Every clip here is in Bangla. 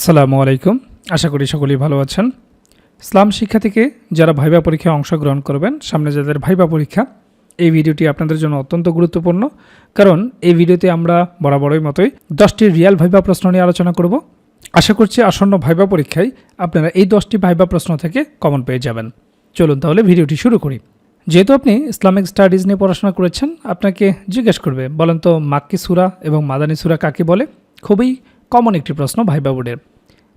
আসসালামু আলাইকুম। আশা করি সকলেই ভালো আছেন। ইসলাম শিক্ষা থেকে যারা ভাইবা পরীক্ষায় অংশগ্রহণ করবেন, সামনে যাদের ভাইবা পরীক্ষা, এই ভিডিওটি আপনাদের জন্য অত্যন্ত গুরুত্বপূর্ণ। কারণ এই ভিডিওতে আমরা বরাবরই মতোই দশটি রিয়াল ভাইবা প্রশ্ন নিয়ে আলোচনা করব। আশা করছি আসন্ন ভাইবা পরীক্ষায় আপনারা এই দশটি ভাইবা প্রশ্ন থেকে কমন পেয়ে যাবেন। চলুন তাহলে ভিডিওটি শুরু করি। যেহেতু আপনি ইসলামিক স্টাডিজ নিয়ে পড়াশোনা করেছেন, আপনাকে জিজ্ঞেস করবে, বলেন তো মাক্কি সুরা এবং মাদানী সুরা কাকে বলে? খুবই কমন একটি প্রশ্ন ভাইবা বোর্ডের।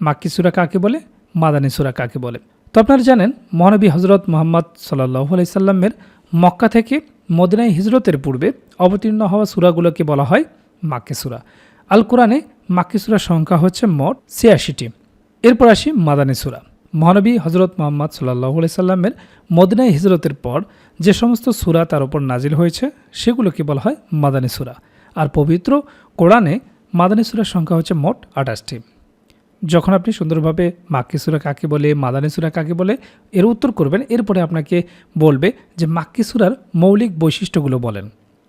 মাক্কি সুরা কাকে বলে? মাদানী সুরা কাকে বলে? তো আপনারা জানেন, মহানবী হজরত মোহাম্মদ সাল্লাহ আলাইসাল্লামের মক্কা থেকে মদিনায় হিজরতের পূর্বে অবতীর্ণ হওয়া সুরাগুলোকে বলা হয় মাক্কি সুরা। আল কোরআনে মাক্কি সুরার সংখ্যা হচ্ছে মোট ছিয়াশিটি। এরপর আসি মাদানী সুরা। মহানবী হজরত মোহাম্মদ সাল্লাহ সাল্লামের মদিনায় হিজরতের পর যে সমস্ত সুরা তার উপর নাজিল হয়েছে, সেগুলোকে বলা হয় মাদানী সুরা। আর পবিত্র কোরআনে মাদানী সুরার সংখ্যা হচ্ছে মোট আঠাশটি। যখন আপনি সুন্দরভাবে মাক্কি সুরা কাকে বলে, মাদানী সুরা কাকে বলে, এর উত্তর করবেন, এরপরে আপনাকে বলবে যে মাক্কি সুরার মৌলিক বৈশিষ্ট্যগুলো বলেন।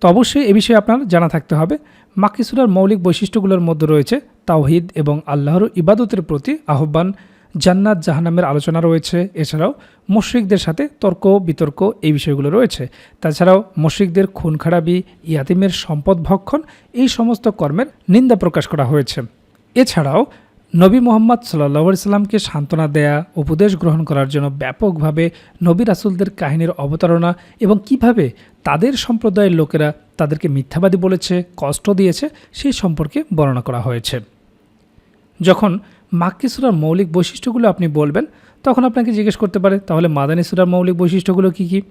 তো অবশ্যই এ বিষয়ে আপনার জানা থাকতে হবে, মাক্কি সুরার মৌলিক বৈশিষ্ট্যগুলোর মধ্যে রয়েছে তাওহিদ এবং আল্লাহর ইবাদতের প্রতি আহ্বান জান্নাত জাহান্নামের আলোচনা রয়েছে। এছাড়াও মুশ্রিকদের সাথে তর্ক, বিতর্ক এই বিষয়গুলো রয়েছে। তাছাড়াও মুশ্রিকদের খুন খারাপি ইয়াতিমের সম্পদ ভক্ষণ এই সমস্ত কর্মের নিন্দা প্রকাশ করা হয়েছে। এছাড়াও নবী মোহাম্মদ সাল্লাহ সাল্লামকে সান্ত্বনা দেয়া, উপদেশ গ্রহণ করার জন্য ব্যাপকভাবে নবী রাসুলদের কাহিনীর অবতারণা এবং কীভাবে তাদের সম্প্রদায়ের লোকেরা তাদেরকে মিথ্যাবাদী বলেছে, কষ্ট দিয়েছে সেই সম্পর্কে বর্ণনা করা হয়েছে। যখন মাক্কি সুরার মৌলিক বৈশিষ্ট্যগুলো আপনি বলবেন, তখন আপনাকে জিজ্ঞেস করতে পারে, তাহলে মাদানী সুরার মৌলিক বৈশিষ্ট্যগুলো কী কী?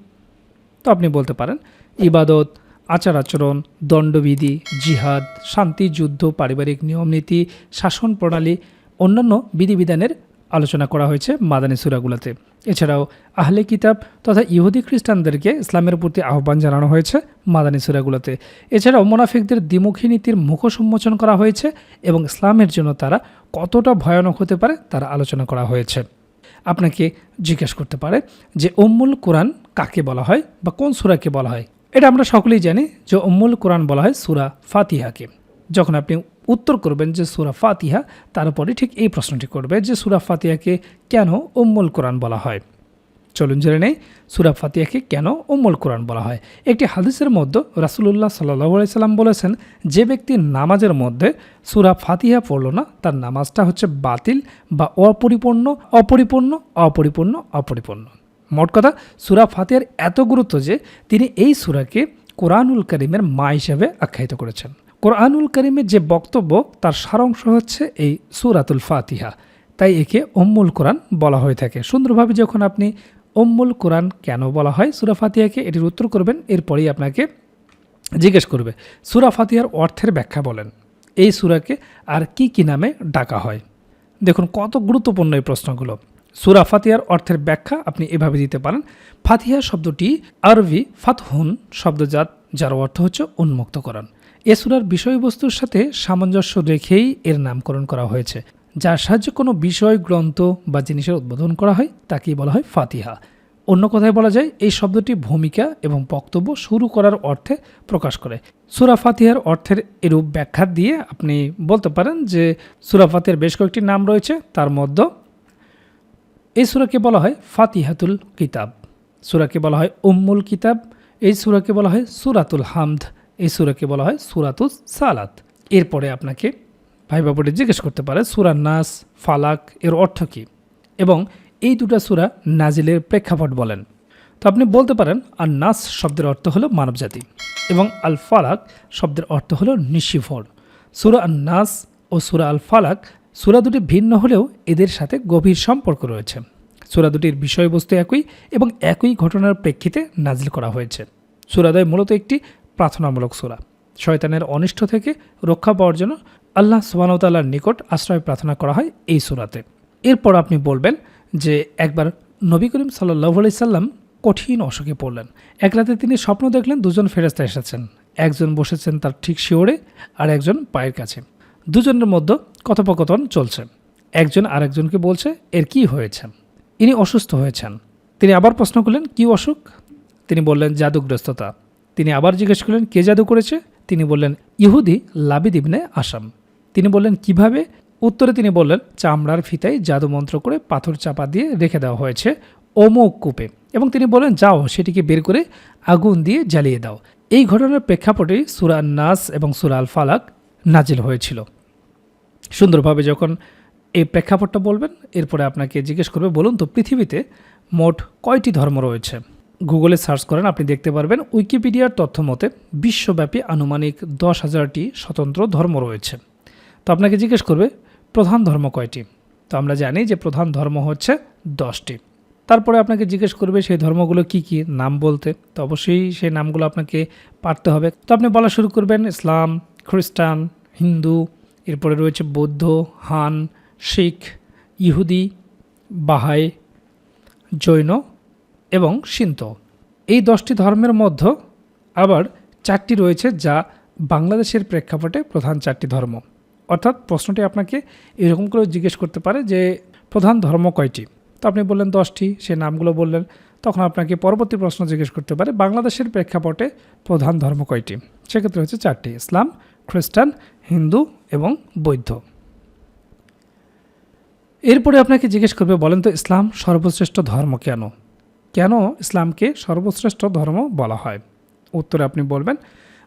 তো আপনি বলতে পারেন, ইবাদত, আচার আচরণ, দণ্ডবিধি, জিহাদ, শান্তি, যুদ্ধ, পারিবারিক নিয়মনীতি, শাসন প্রণালী, অন্যান্য বিধিবিধানের আলোচনা করা হয়েছে মাদানী সুরাগুলোতে। এছাড়াও আহলে কিতাব তথা ইহুদি খ্রিস্টানদেরকে ইসলামের প্রতি আহ্বান জানানো হয়েছে মাদানী সুরাগুলোতে। এছাড়াও মোনাফিকদের দ্বিমুখী নীতির মুখ সম্মোচন করা হয়েছে এবং ইসলামের জন্য তারা কতটা ভয়ানক হতে পারে তার আলোচনা করা হয়েছে। আপনাকে জিজ্ঞেস করতে পারে যে উম্মুল কোরআন কাকে বলা হয় বা কোন সুরাকে বলা হয়? এটা আমরা সকলেই জানি যে উম্মুল কোরআন বলা হয় সুরা ফাতিহাকে। যখন আপনি উত্তর করবেন যে সুরা ফাতিহা, তারপরে ঠিক এই প্রশ্নটি করবে যে সুরা ফাতিহাকে কেন উম্মুল কোরআন বলা হয়। চলুন জেনে নেই, সুরা ফাতিহাকে কেন উম্মুল কোরআন বলা হয়। একটি হাদিসের মধ্যে রাসুলুল্লাহ সাল্লাহ সাল্লাম বলেছেন, যে ব্যক্তি নামাজের মধ্যে সুরা ফাতিহা পড়ল না, তার নামাজটা হচ্ছে বাতিল বা অপরিপূর্ণ অপরিপূর্ণ অপরিপূর্ণ অপরিপূর্ণ। মোট কথা, সুরা ফাতিহার এত গুরুত্ব যে তিনি এই সুরাকে কোরআনুল করিমের মা হিসেবে আখ্যায়িত করেছেন। কোরআনুল করিমের যে বক্তব্য, তার সারাংশ হচ্ছে এই সুরাতুল ফাতিহা। তাই একে উম্মুল কোরআন বলা হয়ে থাকে। সুন্দরভাবে যখন আপনি অম্মুল কোরআন কেন বলা হয় সুরা ফাতিহাকে, এটির উত্তর করবেন, এরপরেই আপনাকে জিজ্ঞেস করবে, সুরা ফাতিহার অর্থের ব্যাখ্যা বলেন। এই সুরাকে আর কি কি নামে ডাকা হয়? দেখুন, কত গুরুত্বপূর্ণ এই প্রশ্নগুলো। সুরা ফাতিহার অর্থের ব্যাখ্যা আপনি এভাবে দিতে পারেন, ফাতিহা শব্দটি আরবি ফাতহুন শব্দজাত যার অর্থ হচ্ছে উন্মুক্তকরণ এ সুরার বিষয়বস্তুর সাথে সামঞ্জস্য রেখেই এর নামকরণ করা হয়েছে, যার সাহায্যে কোনো বিষয়, গ্রন্থ বা জিনিসের উদ্বোধন করা হয়, তাকেই বলা হয় ফাতিহা। অন্য কথায় বলা যায়, এই শব্দটি ভূমিকা এবং বক্তব্য শুরু করার অর্থে প্রকাশ করে। সুরা ফাতিহার অর্থের এরূপ ব্যাখ্যা দিয়ে আপনি বলতে পারেন যে সুরা ফাতিহার বেশ কয়েকটি নাম রয়েছে, তার মধ্যে এই সুরাকে বলা হয় ফাতিহাতুল কিতাব, সুরাকে বলা হয় উম্মুল কিতাব, এই সুরাকে বলা হয় সুরাতুল হামদ। এই সুরাকে বলা হয় সুরাতুল সালাত। এরপরে আপনাকে ভাই বাবুটি জিজ্ঞেস করতে পারে, সুরা নাস, ফালাক এর অর্থ কী? এবং এই দুটা সুরা নাজিলের প্রেক্ষাপট বলেন। তো আপনি বলতে পারেন আর নাস শব্দের অর্থ হলো মানবজাতি এবং আল ফালাক শব্দের অর্থ হলো নিশিফর সুরা আল নাস ও সুরা আল ফালাক সুরা দুটি ভিন্ন হলেও এদের সাথে গভীর সম্পর্ক রয়েছে। সুরা দুটির বিষয়বস্তু একই এবং একই ঘটনার প্রেক্ষিতে নাজিল করা হয়েছে। সুরাদয় মূলত একটি প্রার্থনামূলক সুরা। শয়তানের অনিষ্ট থেকে রক্ষা পাওয়ার জন্য আল্লাহ সুবাহতাল্লার নিকট আশ্রয় প্রার্থনা করা হয় এই সুরাতে। এরপর আপনি বলবেন যে একবার নবী করিম সাল্লাহ আলি সাল্লাম কঠিন অসুখে পড়লেন। এক রাতে তিনি স্বপ্ন দেখলেন দুজন ফেরেস্তা এসেছেন। একজন বসেছেন তার ঠিক শিওরে আর একজন পায়ের কাছে। দুজনের মধ্যে কথোপকথন চলছে। একজন আরেকজনকে বলছে, এর কি হয়েছে? ইনি অসুস্থ হয়েছেন। তিনি আবার প্রশ্ন করলেন, কি অসুখ? তিনি বললেন, জাদুগ্রস্ততা। তিনি আবার জিজ্ঞেস করলেন, কে জাদু করেছে? তিনি বললেন, ইহুদি লাবিদ ইবনে আসাম। তিনি বললেন, কীভাবে? উত্তরে তিনি বললেন, চামড়ার ফিতায় জাদু মন্ত্র করে পাথর চাপা দিয়ে রেখে দেওয়া হয়েছে অমুক কূপে। এবং তিনি বলেন যাও, সেটিকে বের করে আগুন দিয়ে জ্বালিয়ে দাও। এই ঘটনার প্রেক্ষাপটে সুরা নাস এবং সুরা আল ফালাক নাজিল হয়েছিল। সুন্দরভাবে যখন এই প্রেক্ষাপটটা বলবেন, এরপরে আপনাকে জিজ্ঞেস করবে, বলুন তো, পৃথিবীতে মোট কয়টি ধর্ম রয়েছে? গুগলে সার্চ করেন, আপনি দেখতে পারবেন উইকিপিডিয়ার তথ্য মতে বিশ্বব্যাপী আনুমানিক দশ হাজারটি স্বতন্ত্র ধর্ম রয়েছে। তো আপনাকে জিজ্ঞেস করবে, প্রধান ধর্ম কয়টি? তো আমরা জানি যে প্রধান ধর্ম হচ্ছে দশটি। তারপরে আপনাকে জিজ্ঞেস করবে সেই ধর্মগুলো কি কি নাম বলতে। তো অবশ্যই সেই নামগুলো আপনাকে পারতে হবে। তো আপনি বলা শুরু করবেন ইসলাম, খ্রিস্টান, হিন্দু, এরপরে রয়েছে বৌদ্ধ, হান, শিখ, ইহুদি, বাহাই, জৈন এবং সিন্ত এই দশটি ধর্মের মধ্যে আবার চারটি রয়েছে যা বাংলাদেশের প্রেক্ষাপটে প্রধান চারটি ধর্ম। অর্থাৎ প্রশ্নটি আপনাকে এরকম করে জিজ্ঞেস করতে পারে যে, প্রধান ধর্ম কয়টি? তো আপনি বললেন দশটি, সে নামগুলো বললেন, তখন আপনাকে পরবর্তী প্রশ্ন জিজ্ঞেস করতে পারে, বাংলাদেশের প্রেক্ষাপটে প্রধান ধর্ম কয়টি? সেক্ষেত্রে হচ্ছে চারটি, ইসলাম, খ্রিস্টান, হিন্দু এবং বৌদ্ধ। এরপরে আপনাকে জিজ্ঞেস করবে, বলেন তো ইসলাম সর্বশ্রেষ্ঠ ধর্ম কেন? কেন ইসলামকে সর্বশ্রেষ্ঠ ধর্ম বলা হয়? উত্তরে আপনি বলবেন,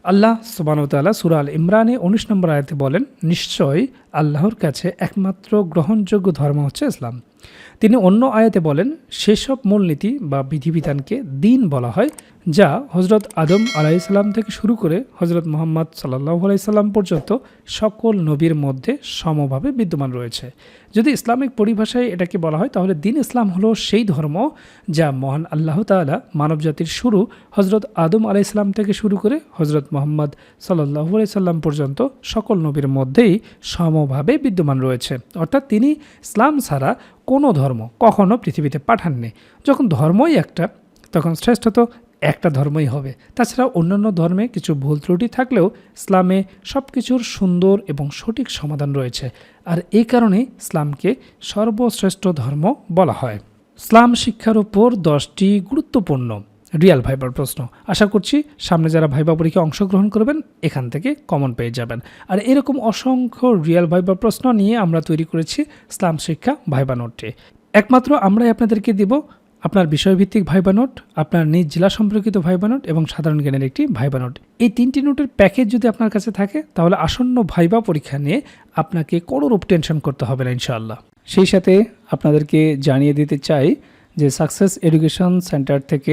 আল্লাহ সুবানতাল্লাহ সুরাল ইমরানে উনিশ নম্বর আয়তে বলেন, নিশ্চয়ই আল্লাহর কাছে একমাত্র গ্রহণযোগ্য ধর্ম হচ্ছে ইসলাম। তিনি অন্য আয়াতে বলেন, সেসব মূলনীতি বা বিধিবিধানকে দিন বলা হয়, যা হজরত আদম আলাইসাল্লাম থেকে শুরু করে হজরত মোহাম্মদ সাল্লাহ আলাইসাল্লাম পর্যন্ত সকল নবীর মধ্যে সমভাবে বিদ্যমান রয়েছে। যদি ইসলামিক পরিভাষায় এটাকে বলা হয়, তাহলে দিন ইসলাম হলো সেই ধর্ম যা মহান আল্লাহ তালা মানবজাতির শুরু হজরত আদম আলাইসাল্লাম থেকে শুরু করে হজরত মোহাম্মদ সাল্লাহ আলাইসাল্লাম পর্যন্ত সকল নবীর মধ্যেই সমভাবে বিদ্যমান রয়েছে। অর্থাৎ তিনি ইসলাম ছাড়া কোনো ধর্ম কখনো পৃথিবীতে পাঠাননি। যখন ধর্মই একটা, তখন শ্রেষ্ঠ তো একটা ধর্মই হবে। তাছাড়া অন্যান্য ধর্মে কিছু ভুল ত্রুটি থাকলেও ইসলামে সব কিছুর সুন্দর এবং সঠিক সমাধান রয়েছে। আর এই কারণে ইসলামকে সর্বশ্রেষ্ঠ ধর্ম বলা হয়। ইসলাম শিক্ষার উপর দশটি গুরুত্বপূর্ণ রিয়াল ভাইবার প্রশ্ন। আশা করছি সামনে যারা ভাইবা পরীক্ষায় অংশগ্রহণ করবেন, এখান থেকে কমন পেয়ে যাবেন। আর এরকম অসংখ্য রিয়াল ভাইবা প্রশ্ন নিয়ে আমরা তৈরি করেছি ইসলাম শিক্ষা ভাইবা নোটটি একমাত্র আমরাই আপনাদেরকে দিব আপনার বিষয়ভিত্তিক ভাইবা নোট, আপনার নিজ জেলা সম্পর্কিত ভাইবা নোট এবং সাধারণ জ্ঞানের একটি ভাইবা নোট। এই তিনটি নোটের প্যাকেজ যদি আপনার কাছে থাকে, তাহলে আসন্ন ভাইবা পরীক্ষা নিয়ে আপনাকে কোনোরূপ টেনশন করতে হবে না, ইনশাআল্লাহ। সেই সাথে আপনাদেরকে জানিয়ে দিতে চাই যে সাকসেস এডুকেশন সেন্টার থেকে